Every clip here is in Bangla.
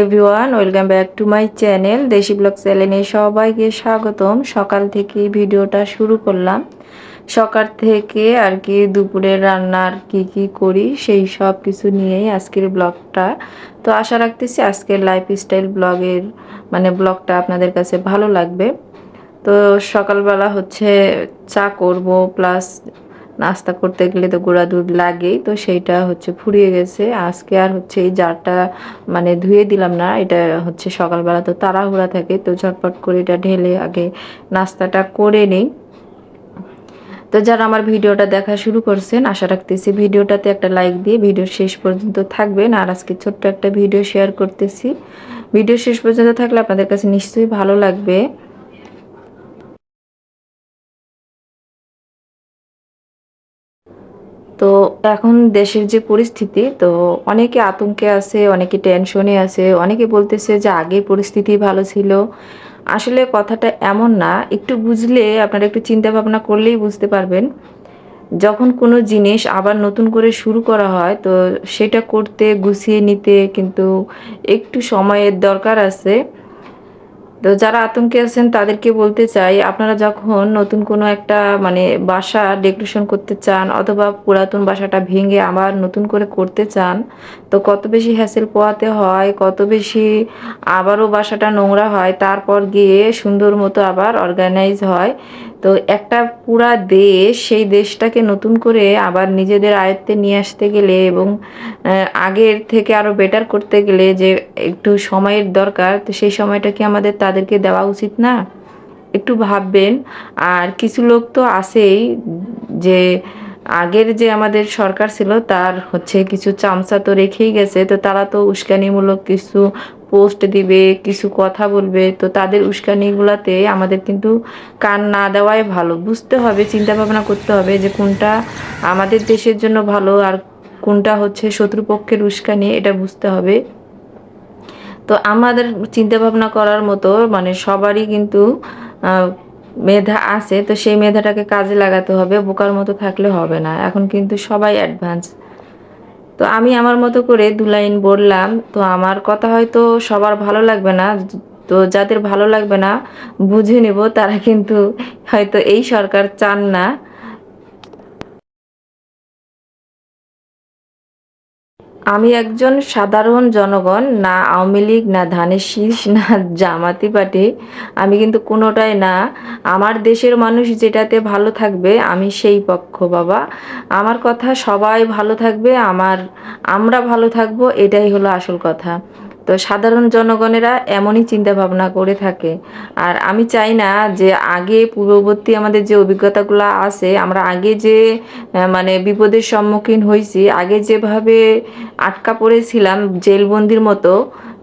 Everyone. Welcome back to my channel. দেশি ব্লগ চ্যানেলে সবাইকে স্বাগতম। সকাল থেকে ভিডিওটা শুরু করলাম। সকাল থেকে আর কি দুপুরের রান্নার কি কি করি, সেই সব কিছু নিয়েই আজকের ব্লগটা। তো আশা রাখতেছি আজকের লাইফস্টাইল ব্লগের মানে ব্লগটা আপনাদের কাছে ভালো লাগবে। তো সকালবেলা হচ্ছে চা করব প্লাস নাস্তা করতে গেলে তো গুঁড়া দুধ লাগেই, তো সেইটা হচ্ছে ফুরিয়ে গেছে। আজকে আর হচ্ছে এই জারটা মানে ধুয়ে দিলাম না, এটা হচ্ছে সকালবেলা তো তাড়াহুড়া থাকে, তো ঝটপট করে এটা ঢেলে আগে নাস্তাটা করে নিই। তো যারা আমার ভিডিওটা দেখা শুরু করছেন, আশা রাখতেছি ভিডিওটাতে একটা লাইক দিয়ে ভিডিও শেষ পর্যন্ত থাকবেন। আর আজকে ছোট্ট একটা ভিডিও শেয়ার করতেছি। ভিডিও শেষ পর্যন্ত থাকলে আপনাদের কাছে নিশ্চয়ই ভালো লাগবে। তো এখন দেশের যে পরিস্থিতি, তো অনেকে আতঙ্কে আছে, অনেকে টেনশনে আছে, অনেকে বলতেছে যে আগে পরিস্থিতি ভালো ছিল। আসলে কথাটা এমন না, একটু বুঝলে আপনারা একটু চিন্তা ভাবনা করলেই বুঝতে পারবেন। যখন কোনো জিনিস আবার নতুন করে শুরু করা হয়, তো সেটা করতে, গুছিয়ে নিতে কিন্তু একটু সময়ের দরকার আছে। তো যারা আতঙ্কে আছেন, তাদেরকে বলতে চাই, আপনারা যখন নতুন কোনো একটা মানে বাসা ডেকোরেশন করতে চান অথবা পুরাতন বাসাটা ভেঙে আবার নতুন করে করতে চান, তো কত বেশি হ্যাসেল পোয়াতে হয়, কত বেশি আবারও বাসাটা নোংরা হয়, তারপর গিয়ে সুন্দর মতো আবার অর্গানাইজ হয়। তো একটা পুরা দেশ সেই দেশটাকে নতুন করে আবার নিজেদের আয়ত্তে নিয়ে আসতে গেলে এবং আগের থেকে আরও বেটার করতে গেলে যে একটু সময়ের দরকার, তো সেই সময়টা কি আমাদের তাদেরকে দেওয়া উচিত না? একটু ভাববেন। আর কিছু লোক তো আসেই যে আগের যে আমাদের সরকার ছিল, তার হচ্ছে কিছু চামচা তো রেখেই গেছে, তো তারা তো উস্কানিমূলক কিছু পোস্ট দিবে, কিছু কথা বলবে, তো তাদের উস্কানিগুলাতে আমাদের কিন্তু কান না দেওয়াই ভালো। বুঝতে হবে চিন্তা ভাবনা করতে হবে যে কোনটা আমাদের দেশের জন্য ভালো আর কোনটা হচ্ছে শত্রুপক্ষের উস্কানি, এটা বুঝতে হবে। তো আমাদের চিন্তা ভাবনা করার মতো মানে সবারই কিন্তু মেধা আছে, তো সেই মেধাটাকে কাজে লাগাতে হবে, বোকার মতো থাকলে হবে না। এখন কিন্তু সবাই অ্যাডভান্স তো আমি আমার মতো করে দু লাইন বললাম, তো আমার কথা হয়তো সবার ভালো লাগবে না, তো যাদের ভালো লাগবে না, বুঝে নেব, তারা কিন্তু হয়তো এই সরকার চান না। আমি একজন সাধারণ জনগণ, না আওয়ামী লীগ, না ধানের শীষ, না জামাতি পার্টি। আমি কিন্তু কোনোটাই না। আমার দেশের মানুষ যেটাতে ভালো থাকবে, আমি সেই পক্ষ, বাবা। আমার কথা সবাই ভালো থাকবে, আমার, আমরা ভালো থাকব, এটাই হলো আসল কথা। তো সাধারণ জনগণেরা এমনই চিন্তা ভাবনা করে থাকে। আর আমি চাই না যে আগে পূর্ববর্তী আমাদের যে অভিজ্ঞতাগুলো আছে, আমরা আগে যে মানে বিপদের সম্মুখীন হয়েছি আগে যেভাবে আটকা পড়েছিলাম জেলবন্দির মতো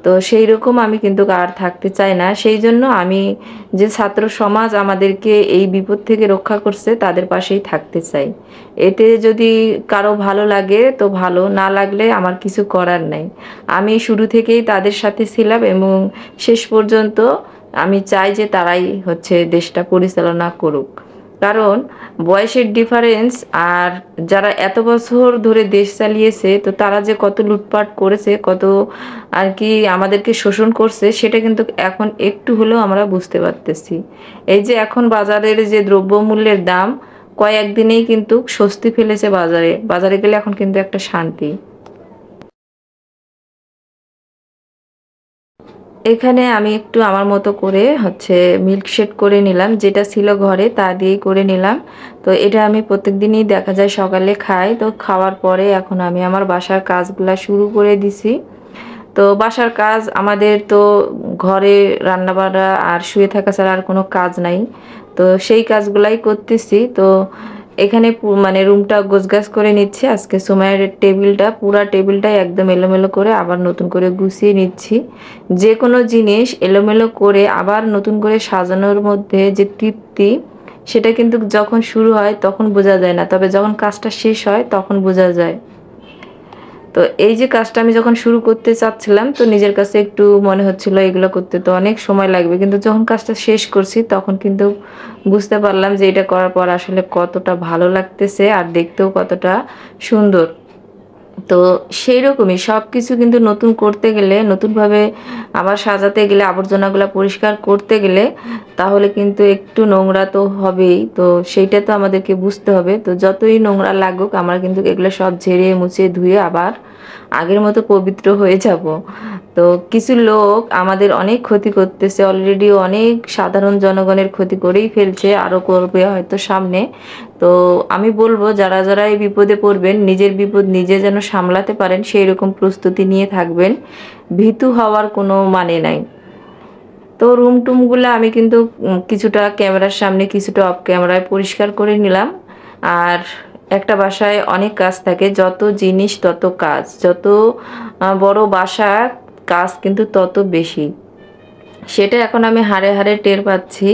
তো সেই রকম আমি কিন্তু আর থাকতে চাই না। সেই জন্য আমি যে ছাত্র সমাজ আমাদেরকে এই বিপদ থেকে রক্ষা করছে, তাদের পাশেই থাকতে চাই। এতে যদি কারও ভালো লাগে, তো ভালো। না লাগলে আমার কিছু করার নাই। আমি শুরু থেকেই তাদের সাথে ছিলাম এবং শেষ পর্যন্ত আমি চাই যে তারাই হচ্ছে দেশটা পরিচালনা করুক। কারণ বয়সের ডিফারেন্স আর যারা এত বছর ধরে দেশ চালিয়েছে, তো তারা যে কত লুটপাট করেছে, কত আর কি আমাদেরকে শোষণ করছে, সেটা কিন্তু এখন একটু হলেও আমরা বুঝতে পারতেছি। এই যে এখন বাজারের যে দ্রব্যমূল্যের দাম, কয়েকদিনেই কিন্তু স্বস্তি ফেলেছে বাজারে। বাজারে গেলে এখন কিন্তু একটা শান্তি। এখানে আমি একটু আমার মতো করে হচ্ছে মিল্কশেক করে নিলাম, যেটা ছিল ঘরে তা দিয়েই করে নিলাম। তো এটা আমি প্রত্যেক দিনই দেখা যায় সকালে খাই। তো খাওয়ার পরে এখন আমি আমার বাসার কাজগুলা শুরু করে দিছি। তো বাসার কাজ আমাদের তো ঘরে রান্নাবাড়া আর শুয়ে থাকা ছাড়া আর কোনো কাজ নাই। তো সেই কাজগুলাই করতেছি। তো এখানে মানে রুমটা গোছগাছ করে নিচ্ছি। আজকে সময়ের টেবিলটা, পুরা টেবিলটাই একদম এলোমেলো করে আবার নতুন করে গুছিয়ে নিচ্ছি। যে কোনো জিনিস এলোমেলো করে আবার নতুন করে সাজানোর মধ্যে যে তৃপ্তি, সেটা কিন্তু যখন শুরু হয় তখন বোঝা যায় না। তবে যখন কাজটা শেষ হয় তখন বোঝা যায়। তো এই যে কাজটা আমি যখন শুরু করতে চাচ্ছিলাম, তো নিজের কাছে একটু মনে হচ্ছিল, এগুলো করতে তো অনেক সময় লাগবে। কিন্তু যখন কাজটা শেষ করছি, তখন কিন্তু বুঝতে পারলাম যে এটা করার পর আসলে কতটা ভালো লাগতেছে আর দেখতেও কতটা সুন্দর। তো সেই রকমই সব কিছু কিন্তু নতুন করতে গেলে, নতুনভাবে আবার সাজাতে গেলে, আবর্জনাগুলো পরিষ্কার করতে গেলে, তাহলে কিন্তু একটু নোংরা তো হবেই। তো সেইটা তো আমাদেরকে বুঝতে হবে। তো যতই নোংরা লাগুক, আমরা কিন্তু এগুলো সব ঝেড়ে মুছে ধুয়ে আবার আগের মতো পবিত্র হয়ে যাব। তো কিছু লোক আমাদের অনেক ক্ষতি করতেছে অলরেডি অনেক সাধারণ জনগণের ক্ষতি করেই ফেলছে আরও করবে হয়তো সামনে। তো আমি বলব, যারা যারা এই বিপদে পড়বেন, নিজের বিপদ নিজে যেন সামলাতে পারেন সেই রকম প্রস্তুতি নিয়ে থাকবেন। ভীতু হওয়ার কোনো মানে নাই। তো রুম টুমগুলো আমি কিন্তু কিছুটা ক্যামেরার সামনে, কিছুটা অফ ক্যামেরায় পরিষ্কার করে নিলাম। আর একটা বাসায় অনেক কাজ থাকে, যত জিনিস, তত কাজ। যত বড় বাসা, কাজ কিন্তু তত বেশি। সেটা এখন আমি হাড়ে হাড়ে টের পাচ্ছি,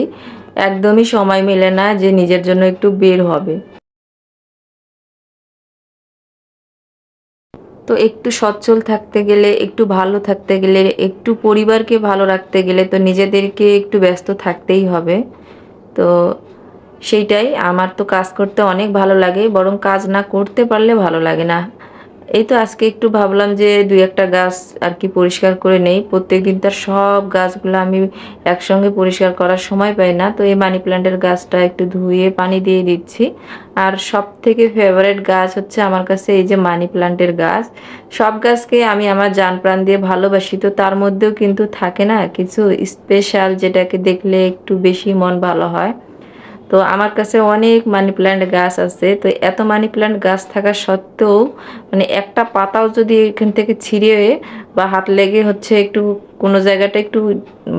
একদমই সময় মেলে না যে নিজের জন্য একটু বের হবে। তো একটু সচ্ছল থাকতে গেলে, একটু ভালো থাকতে গেলে, একটু পরিবারকে ভালো রাখতে গেলে তো নিজেদেরকে একটু ব্যস্ত থাকতেই হবে। তো সেইটাই, আমার তো কাজ করতে অনেক ভালো লাগে, বরং কাজ না করতে পারলে ভালো লাগে না। এই তো আজকে একটু ভাবলাম যে দুই একটা গাছ আর কি পরিষ্কার করে নেই প্রত্যেক দিন তার সব গাছগুলো আমি একসঙ্গে পরিষ্কার করার সময় পাই না, তো এই মানি প্ল্যান্টের গাছটা একটু ধুয়ে পানি দিয়ে দিচ্ছি। আর সব থেকে ফেভারেট গাছ হচ্ছে আমার কাছে এই যে মানি প্ল্যান্টের গাছ। সব গাছকে আমি আমার যান প্রাণ দিয়ে ভালোবাসি, তো তার মধ্যেও কিন্তু থাকে না কিছু স্পেশাল যেটাকে দেখলে একটু বেশি মন ভালো হয়। তো আমার কাছে অনেক মানি প্ল্যান্ট গাছ আছে। তো এত মানি প্ল্যান্ট গাছ থাকা সত্ত্বেও মানে একটা পাতাও যদি এখান থেকে ছিঁড়ে বা হাত লেগে হচ্ছে একটু কোনো জায়গাটা একটু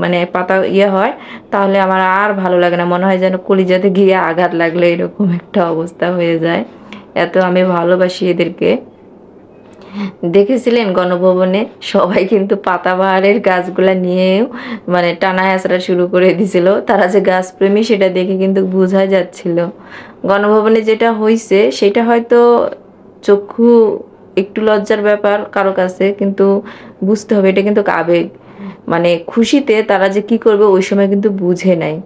মানে পাতা ইয়ে হয়, তাহলে আমার আর ভালো লাগে না। মনে হয় যেন কলিজাতে গিয়ে আঘাত লাগলে এরকম একটা অবস্থা হয়ে যায়। এত আমি ভালোবাসি এদেরকে। দেখেছিলেন গণভবনে? সবাই কিন্তু পাতাবাহারের গাছগুলা নিয়েও মানে টানা হেঁচড়া শুরু করে দিছিল। তারা যে গাছপ্রেমী সেটা দেখে কিন্তু বোঝা যাচ্ছিল। গণভবনে যেটা হয়েছে সেটা হয়তো চক্ষু একটু লজ্জার ব্যাপার কারও কাছে, কিন্তু বুঝতে হবে এটা কিন্তু আবেগ। মানে খুশিতে তারা যে কি করবে, ওই সময় কিন্তু বুঝে নাই।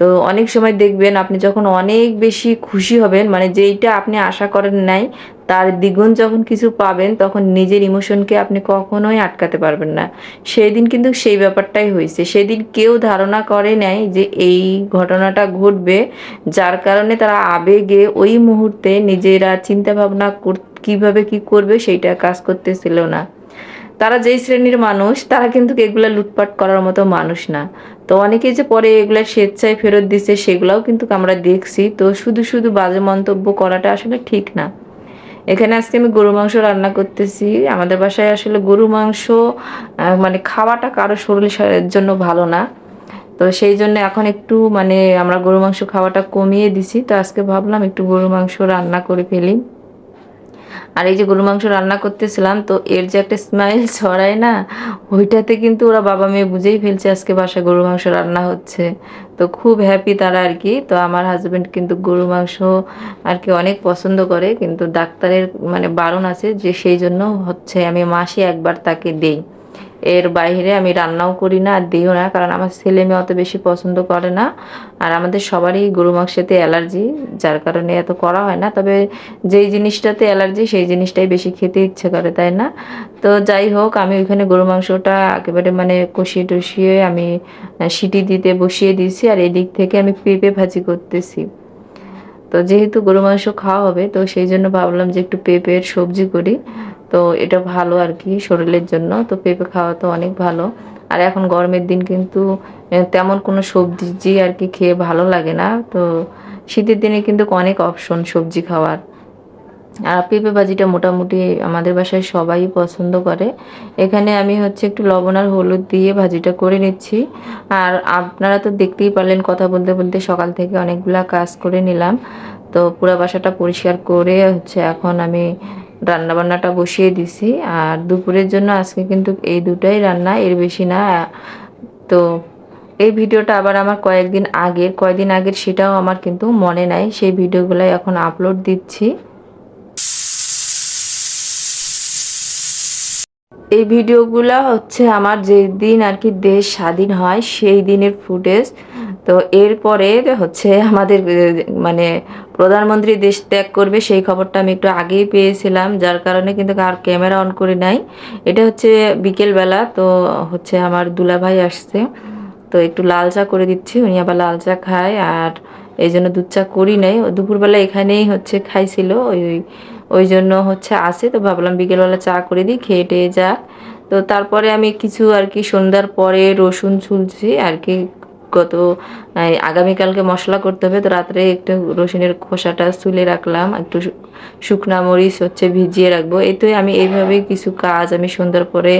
তো অনেক সময় দেখবেন আপনি যখন অনেক বেশি খুশি হবেন মানে যেইটা আপনি আশা করেন নাই তার দ্বিগুণ যখন কিছু পাবেন, তখন নিজের ইমোশনকে আপনি কখনোই আটকাতে পারবেন না। সেই দিন কিন্তু সেই ব্যাপারটাই হয়েছে। সেদিন কেউ ধারণা করে নাই যে এই ঘটনাটা ঘটবে, যার কারণে তারা আবেগে ওই মুহূর্তে নিজেরা চিন্তা ভাবনা কীভাবে কি করবে সেইটা কাজ করতেছিল না। তারা যেই শ্রেণির মানুষ, তারা কিন্তু এগুলা লুটপাট করার মতো মানুষ না। তো অনেকেই যে পরে এগুলা স্বেচ্ছায় ফেরত দিছে, সেগুলাও কিন্তু আমরা দেখছি। তো শুধু শুধু বাজে মন্তব্য করাটা আসলে ঠিক না। এখানে আজকে আমি গরু মাংস রান্না করতেছি। আমাদের বাসায় আসলে গরু মাংস মানে খাওয়াটা কারও শরীরের জন্য ভালো না। তো সেই জন্য এখন একটু মানে আমরা গরু মাংস খাওয়াটা কমিয়ে দিছি। তো আজকে ভাবলাম একটু গরু মাংস রান্না করে ফেলি। আর এই যে গরু মাংস রান্না করতেছিলাম, তো এর যে একটা স্মাইল ছড়ায় না, ওইটাতে কিন্তু ওরা বাবা মেয়ে বুঝেই ফেলছে আজকে বাসায় গরু মাংস রান্না হচ্ছে। তো খুব হ্যাপি তারা আর কি। তো আমার হাজব্যান্ড কিন্তু গরু মাংস আর কি অনেক পছন্দ করে, কিন্তু ডাক্তারের মানে বারণ আছে যে সেই জন্য হচ্ছে আমি মাসে একবার তাকে দেই। এর বাইরে আমি রান্নাও করি না আর দিও না, কারণ আমার ছেলে মেয়ে অত বেশি পছন্দ করে না। আর আমাদের সবারই গরু মাংসতে অ্যালার্জি, যার কারণে এত করা হয় না। তবে যেই জিনিসটাতে অ্যালার্জি, সেই জিনিসটাই বেশি খেতে ইচ্ছে করে, তাই না? তো যাই হোক, আমি ওইখানে গরু মাংসটা একেবারে মানে কষিয়ে টষিয়ে আমি সিটি দিতে বসিয়ে দিয়েছি আর এদিক থেকে আমি পেঁপে ভাজি করতেছি। তো যেহেতু গরু মাংস খাওয়া হবে, তো সেই জন্য ভাবলাম যে একটু পেঁপের সবজি করি। তো এটা ভালো আর কি শরীরের জন্য। তো পেঁপে খাওয়া তো অনেক ভালো। আর এখন গরমের দিন কিন্তু তেমন কোনো সবজি আর কি খেয়ে ভালো লাগে না। তো শীতের দিনে কিন্তু অনেক অপশন সবজি খাওয়ার। আর পেঁপে ভাজিটা মোটামুটি আমাদের বাসায় সবাই পছন্দ করে। এখানে আমি হচ্ছে একটু লবণ আর হলুদ দিয়ে ভাজিটা করে নিচ্ছি। আর আপনারা তো দেখতেই পারলেন কথা বলতে বলতে সকাল থেকে অনেকগুলা কাজ করে নিলাম। তো পুরো বাসাটা পরিষ্কার করে হচ্ছে এখন আমি রান্নাবান্নাটা বসিয়ে দিছি। আর দুপুরের জন্য আজকে কিন্তু এই দুটাই রান্না, এর বেশি না। তো এই ভিডিওটা আবার আমার কয়েকদিন আগের কয়েকদিন আগের সেটাও আমার কিন্তু মনে নাই। সেই ভিডিওগুলাই এখন আপলোড দিচ্ছি। এই ভিডিওগুলো হচ্ছে আমার যে দিন আর কি দেশ স্বাধীন হয়, সেই দিনের ফুটেজ। তো এরপরে হচ্ছে আমাদের মানে প্রধানমন্ত্রী দেশ ত্যাগ করবে সেই খবরটা আমি একটু আগেই পেয়েছিলাম, যার কারণে কিন্তু আর ক্যামেরা অন করি নাই। এটা হচ্ছে বিকেলবেলা, তো হচ্ছে আমার দুলাভাই আসছে, তো একটু লাল চা করে দিচ্ছি, উনি আবার লাল চা খায়, আর এই জন্য দুধ চা করি নাই। দুপুরবেলা এখানেই হচ্ছে খাইছিল, ওই ওই ওই জন্য হচ্ছে আসে, তো ভাবলাম বিকেলবেলা চা করে দিই, খেয়ে টেয়ে যাক। তো তারপরে আমি কিছু আর কি সন্ধ্যার পরে রসুন ছুলছি, আর কি গত আগামীকালকে মশলা করতে হবে। তো রাত্রে একটু রসুনের খোসাটা তুলে রাখলাম। একটু শুকনা মরিচ হচ্ছে ভিজিয়ে রাখব। এতে আমি এইভাবেই কিছু কাজ আমি সন্ধ্যার পরে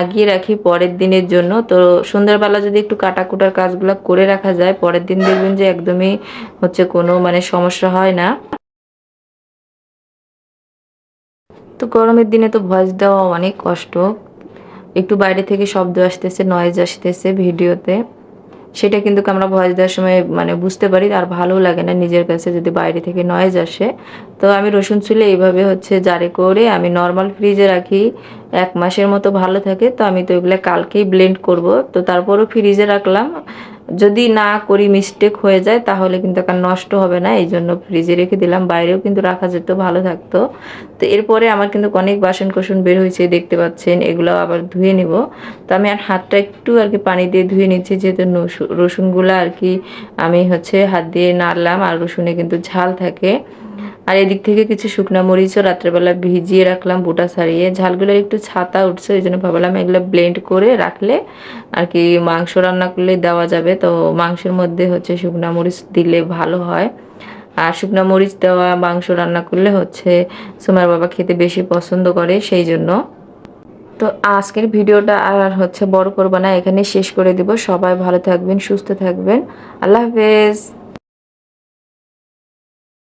আগিয়ে রাখি পরের দিনের জন্য। তো, সন্ধ্যাবেলা যদি একটু কাটাকুটার কাজগুলো করে রাখা যায়, পরের দিন দেখবেন যে একদমই হচ্ছে কোনো মানে সমস্যা হয় না। তো গরমের দিনে তো ভয়েস দেওয়া অনেক কষ্ট। একটু বাইরে থেকে শব্দ আসতেছে নয়েজ আসতেছে ভিডিওতে। সেটা কিন্তু আমরা ভয়েস দেওয়ার সময় মানে বুঝতে পারি, আর ভালো লাগে না নিজের কাছে যদি বাইরে থেকে নয়েজ আসে। তো আমি রসুন চুলে এইভাবে হচ্ছে জারে করে আমি নর্মাল ফ্রিজে রাখি, এক মাসের মতো ভালো থাকে। তো আমি তো এগুলো কালকেই ব্লেন্ড করব। তো তারপরও ফ্রিজে রাখলাম। যদি না করি মিস্টেক হয়ে যায়, তাহলে কিন্তু আর নষ্ট হবে না। এই জন্য ফ্রিজে রেখে দিলাম। বাইরেও কিন্তু রাখা যেত, ভালো থাকতো। তো এরপরে আমার কিন্তু অনেক বাসন কোসন বের হয়েছে, দেখতে পাচ্ছেন। এগুলো আবার ধুয়ে নিব। তো আমি আর হাতটা একটু আর কি পানি দিয়ে ধুয়ে নিচ্ছি, যেহেতু রসুনগুলো আর কি আমি হচ্ছে হাত দিয়ে নাড়লাম। আর রসুনে কিন্তু ঝাল থাকে। আর এদিক থেকে কিছু শুকনো মরিচও রাত্রেবেলা ভিজিয়ে রাখলাম বুটা ছাড়িয়ে। ঝালগুলোর একটু ছাতা উঠছে, ওই জন্য ভাবলাম এগুলো ব্লেন্ড করে রাখলে আর কি মাংস রান্না করলে দেওয়া যাবে। তো মাংসের মধ্যে হচ্ছে শুকনো মরিচ দিলে ভালো হয়। আর শুকনো মরিচ দেওয়া মাংস রান্না করলে হচ্ছে সুমার বাবা খেতে বেশি পছন্দ করে সেই জন্য। তো আজকের ভিডিওটা আর হচ্ছে বড় করব না এখানে শেষ করে দিব। সবাই ভালো থাকবেন, সুস্থ থাকবেন। আল্লাহ হাফেজ।